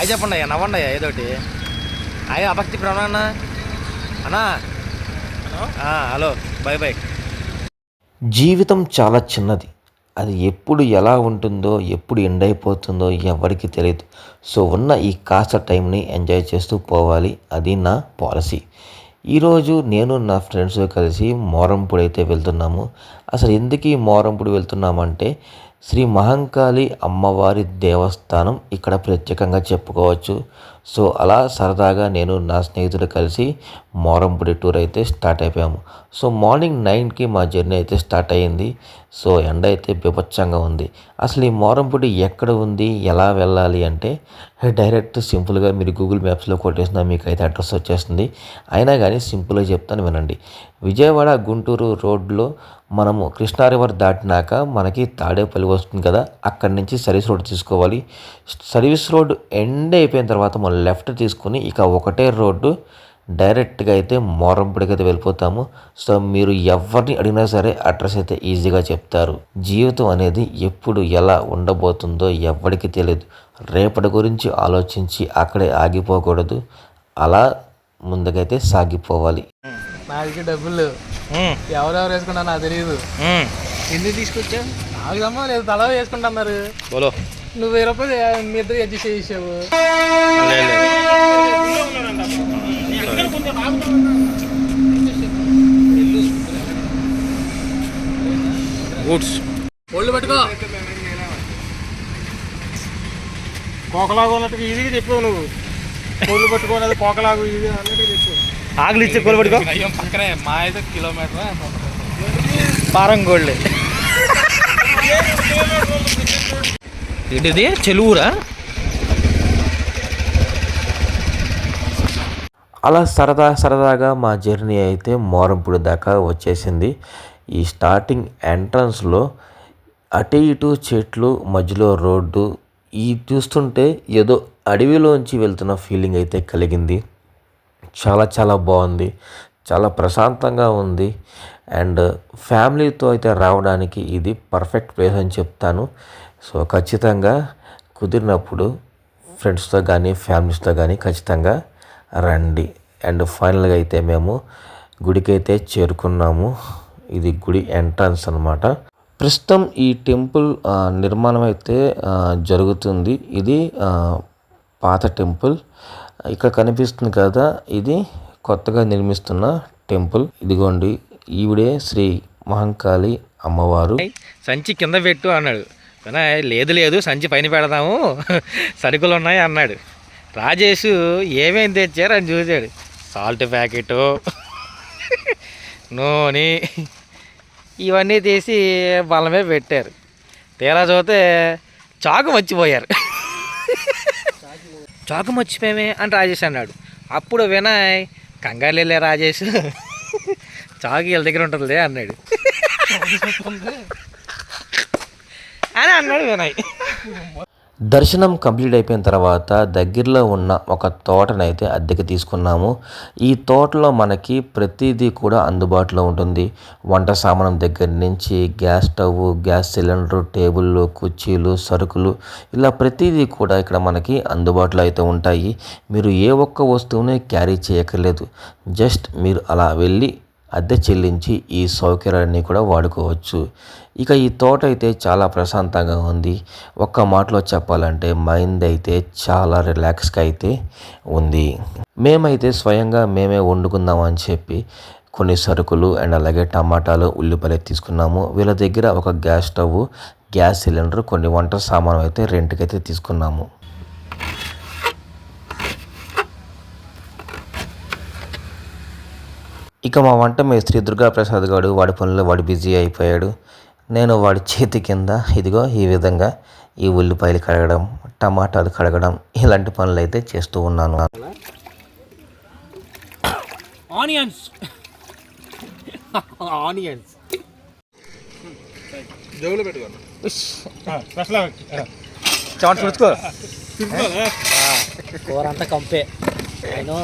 అవి చెప్పండి అయ్యా నవ్వండి అయ్యా ఏదోటి అయ్యా అభక్తి ప్రవణ అన్న. అన్నా. ఆ, హలో. By by. జీవితం చాలా చిన్నది. అది ఎప్పుడు ఎలా ఉంటుందో ఎప్పుడు ఎండ్ అయిపోతుందో ఎవరికి తెలియదు. సో ఉన్న ఈ కాస్త టైంని ఎంజాయ్ చేస్తూ పోవాలి. అది నా పాలసీ. ఈరోజు నేను నా ఫ్రెండ్స్ కలిసి మోరంపూడి అయితే వెళ్తున్నాము. అసలు ఎందుకు ఈ మోరంపూడి వెళ్తున్నామంటే శ్రీ మహంకాళి అమ్మవారి దేవస్థానం ఇక్కడ ప్రత్యేకంగా చెప్పుకోవచ్చు. సో అలా సరదాగా నేను నా స్నేహితుడు కలిసి మోరంపూడి టూర్ అయితే స్టార్ట్ అయిపోయాము. సో మార్నింగ్ నైన్కి మా జర్నీ అయితే స్టార్ట్ అయ్యింది. సో ఎండ అయితే బిభత్సంగా ఉంది. అసలు ఈ మోరంపూడి ఎక్కడ ఉంది? ఎలా వెళ్ళాలి అంటే డైరెక్ట్ సింపుల్గా మీరు గూగుల్ మ్యాప్స్లో కొట్టేసిన మీకు అయితే అడ్రస్ వచ్చేస్తుంది. అయినా కానీ సింపుల్గా చెప్తాను వినండి. విజయవాడ గుంటూరు రోడ్లో మనము కృష్ణా రివర్ దాటినాక మనకి తాడేపల్లి వస్తుంది కదా అక్కడి నుంచి సర్వీస్ రోడ్ తీసుకోవాలి. సర్వీస్ రోడ్ ఎండ్ అయిపోయిన తర్వాత మనం లెఫ్ట్ తీసుకుని ఇక ఒకటే రోడ్డు డైరెక్ట్గా అయితే మోరంపూడికి అయితే వెళ్ళిపోతాము. సో మీరు ఎవరిని అడిగినా సరే అడ్రస్ అయితే ఈజీగా చెప్తారు. జీవితం అనేది ఎప్పుడు ఎలా ఉండబోతుందో ఎవరికి తెలియదు. రేపటి గురించి ఆలోచించి అక్కడే ఆగిపోకూడదు. అలా ముందుకైతే సాగిపోవాలి. నా దగ్గర డబ్బులు ఎవరెవరు వేసుకుంటా నాకు తెలియదు ఎందుకు తీసుకొచ్చా నాకు లేదు తల వేసుకుంటున్నారు బోలో. నువ్వు వెయ్యి రూపాయలు మీ ఇద్దరు అడ్జస్ట్ చేసావు గూడ్స్ ఒళ్ళు పట్టుకో. కోకలాగు ఉన్నట్టుగా ఈజీగా చెప్పావు నువ్వు. కోళ్ళు పట్టుకోనది కోకలాగు ఇది అన్నట్టు చెప్పావు. ఆకలి ఇచ్చే కోలు పట్టుకో. అయ్యో పక్కనే మా అయితే కిలోమీటర్? పారం గోల్డ్ ఏంటిది చెలువురా? అలా సరదా సరదాగా మా జర్నీ అయితే మోరంపూడి దాకా వచ్చేసింది. ఈ స్టార్టింగ్ ఎంట్రన్స్లో అటు ఇటు చెట్లు మధ్యలో రోడ్డు ఈ చూస్తుంటే ఏదో అడవిలోంచి వెళ్తున్న ఫీలింగ్ అయితే కలిగింది. చాలా చాలా బాగుంది. చాలా ప్రశాంతంగా ఉంది. అండ్ ఫ్యామిలీతో అయితే రావడానికి ఇది పర్ఫెక్ట్ ప్లేస్ అని చెప్తాను. సో ఖచ్చితంగా కుదిరినప్పుడు ఫ్రెండ్స్తో కానీ ఫ్యామిలీస్తో కానీ ఖచ్చితంగా రండి. అండ్ ఫైనల్గా అయితే మేము గుడికైతే చేరుకున్నాము. ఇది గుడి ఎంట్రన్స్ అనమాట ప్రస్తుతం ఈ టెంపుల్ నిర్మాణం అయితే జరుగుతుంది. ఇది పాత టెంపుల్. ఇక్కడ కనిపిస్తుంది కదా ఇది కొత్తగా నిర్మిస్తున్న టెంపుల్. ఇదిగోండి ఈవిడే శ్రీ మహంకాళి అమ్మవారు. సంచి కింద పెట్టు అన్నాడు. లేదు లేదు సంచి పైన పెడదాము. సరుకులు ఉన్నాయి అన్నాడు. రాజేష్ ఏమేమి తెచ్చారు అని చూశాడు. సాల్ట్ ప్యాకెట్ నూనె ఇవన్నీ తీసి బలమే పెట్టారు. తీరా చూస్తే చాకు మర్చిపోయారు. చాకు మర్చిపోయామే అని రాజేష్ అన్నాడు. అప్పుడు వినయ్ కంగారు రాజేష్. చాకి వీళ్ళ దగ్గర ఉంటుంది అన్నాడు. అని అన్నాడు వినయ్. దర్శనం కంప్లీట్ అయిపోయిన తర్వాత దగ్గరలో ఉన్న ఒక తోటనైతే అద్దెకి తీసుకున్నాము. ఈ తోటలో మనకి ప్రతిదీ కూడా అందుబాటులో ఉంటుంది. వంట సామానం దగ్గర నుంచి గ్యాస్ స్టవ్ గ్యాస్ సిలిండర్ టేబుల్లు కుర్చీలు సరుకులు ఇలా ప్రతిదీ కూడా ఇక్కడ మనకి అందుబాటులో అయితే ఉంటాయి. మీరు ఏ ఒక్క వస్తువుని క్యారీ చేయక్కర్లేదు. జస్ట్ మీరు అలా వెళ్ళి అద్దె చెల్లించి ఈ సౌకర్యాన్ని కూడా వాడుకోవచ్చు. ఇక ఈ తోట అయితే చాలా ప్రశాంతంగా ఉంది. ఒక్క మాటలో చెప్పాలంటే మైండ్ అయితే చాలా రిలాక్స్గా అయితే ఉంది. మేమైతే స్వయంగా మేమే వండుకుందాం అని చెప్పి కొన్ని సరుకులు అండ్ అలాగే టమాటాలు ఉల్లిపాయలు తీసుకున్నాము. వీళ్ళ దగ్గర ఒక గ్యాస్ స్టవ్ గ్యాస్ సిలిండర్ కొన్ని వంట సామాను అయితే రెంట్కి అయితే తీసుకున్నాము. ఇక మా వంట మేస్త్రి దుర్గాప్రసాద్ గారు వాడి పనుల్లో వాడు బిజీ అయిపోయాడు. నేను వాడి చేతి కింద ఇదిగో ఈ విధంగా ఈ ఉల్లిపాయలు కడగడం టమాటాలు కడగడం ఇలాంటి పనులు అయితే చేస్తూ ఉన్నాను. ఆనియన్స్. ఆనియన్స్. పెట్టుకోండి కూర అంతా కంపే. నేను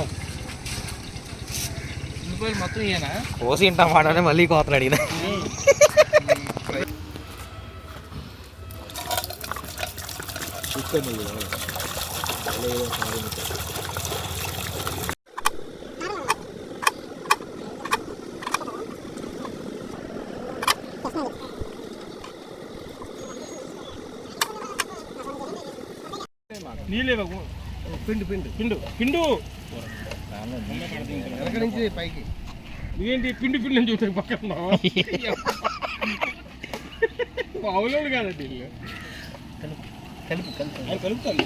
కోసి టమాటానే మళ్ళీ కోతలు అడిగిన. నీళ్ళే పిండు పిండు. పిండు. పిండు. ఎక్కడి నుంచి పైకి? నువ్వేంటి పిండి పిండి అని చూసాను పక్కన అవులోడు కాదండి వీళ్ళు కలిపి కలిపి కలుపుతాను.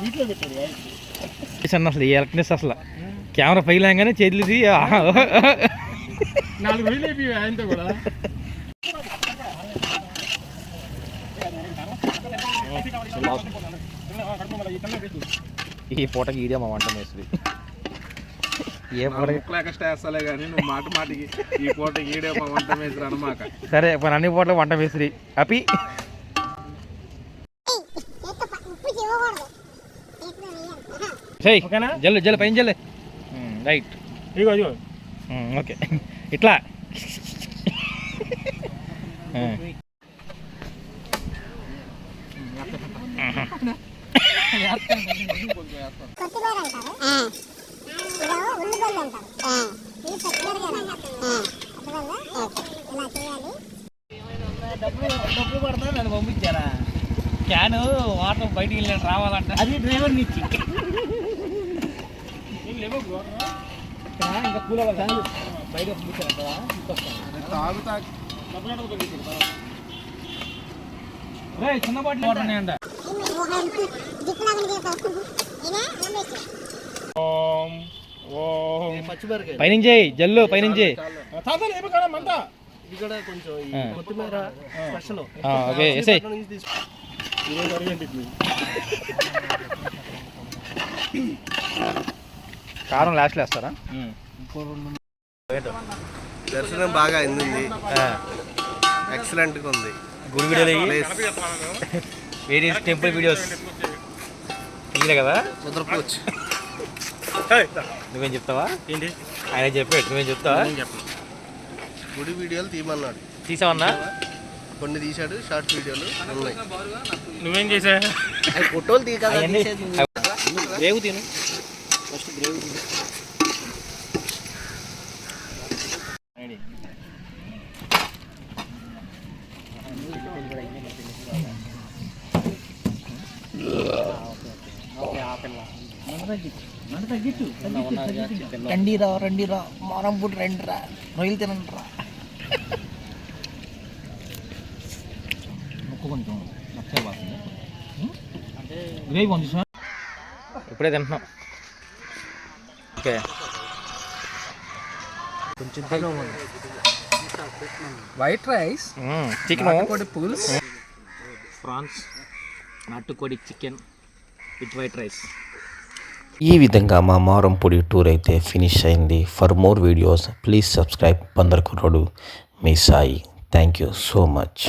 వీటిలో పెట్టాడు అసలు ఎలక్ట్రిక్నెస్ అసలు. కెమెరా పైలాగానే చేతులది నాలుగు రోజులు అయిపోయి ఆయనతో కూడా. ఈ పూటకి ఈడే మా వంట మేస్తుంది ఏ పూట కానీ నువ్వు మాట మాటికి ఈ పూట ఈడే మా వంట మీద అనమాక సరే ఇప్పుడు అన్ని పూటలు వంట మేస్తుంది అపి? జల్లు జల్లు పైన జల్లు. రైట్. ఇగో ఇగో ఓకే. ఇట్లా. డబ్బులు పడతా నన్ను పంపించారా క్యాను వాటర్ బయటికి వెళ్ళి రావాలంట అది డ్రైవర్ నుంచి ఇంకా కూల బయట పంపించారా చిన్న బాటిల్ వాటర్ ఓం పైనుంచి జల్లు పైనుంచి ఇది కూడా కొంచెం. కొత్తిమీర స్పెషల్. ఓకే ఈరోజు కారం లాస్ట్లో వేస్తారా? దర్శనం బాగా అయింది ఎక్సలెంట్గా ఉంది. గుడి వీడియోలు ప్లేస్ వేరియస్ టెంపుల్ వీడియోస్ తీయలే కదా? కుదరపోవచ్చు నువ్వేం చెప్తావా? ఏంటి? ఆయన చెప్పాడు నువ్వేం చెప్తావా? గుడి వీడియోలు తీయమన్నాడు. తీసావన్నా? కొన్ని తీశాడు షార్ట్ వీడియోలు ఉన్నాయి. నువ్వేం చేసా? ఫోటోలు తీయ కదా అవన్నీ తీసేది. రేగు తిను. ఫస్ట్ గ్రేవీ తీయ రండి రా రండి రా మారం పుట్టి రండి రా రొయ్యలు తినండి రా ముక్కు కొంచెం గ్రేవీ కొంచెం ఇప్పుడే తింటున్నాం. ఓకే. White rice? చికెన్? నాటుకోడి పులుసు. ఫ్రాన్స్. నాటుకోడి చికెన్ విత్ వైట్ రైస్. ఈ విధంగా మా మారంపొడి టూర్ అయితే ఫినిష్ అయింది. For more videos please subscribe Bandar కుర్రోడు మీ Sai. Thank you so much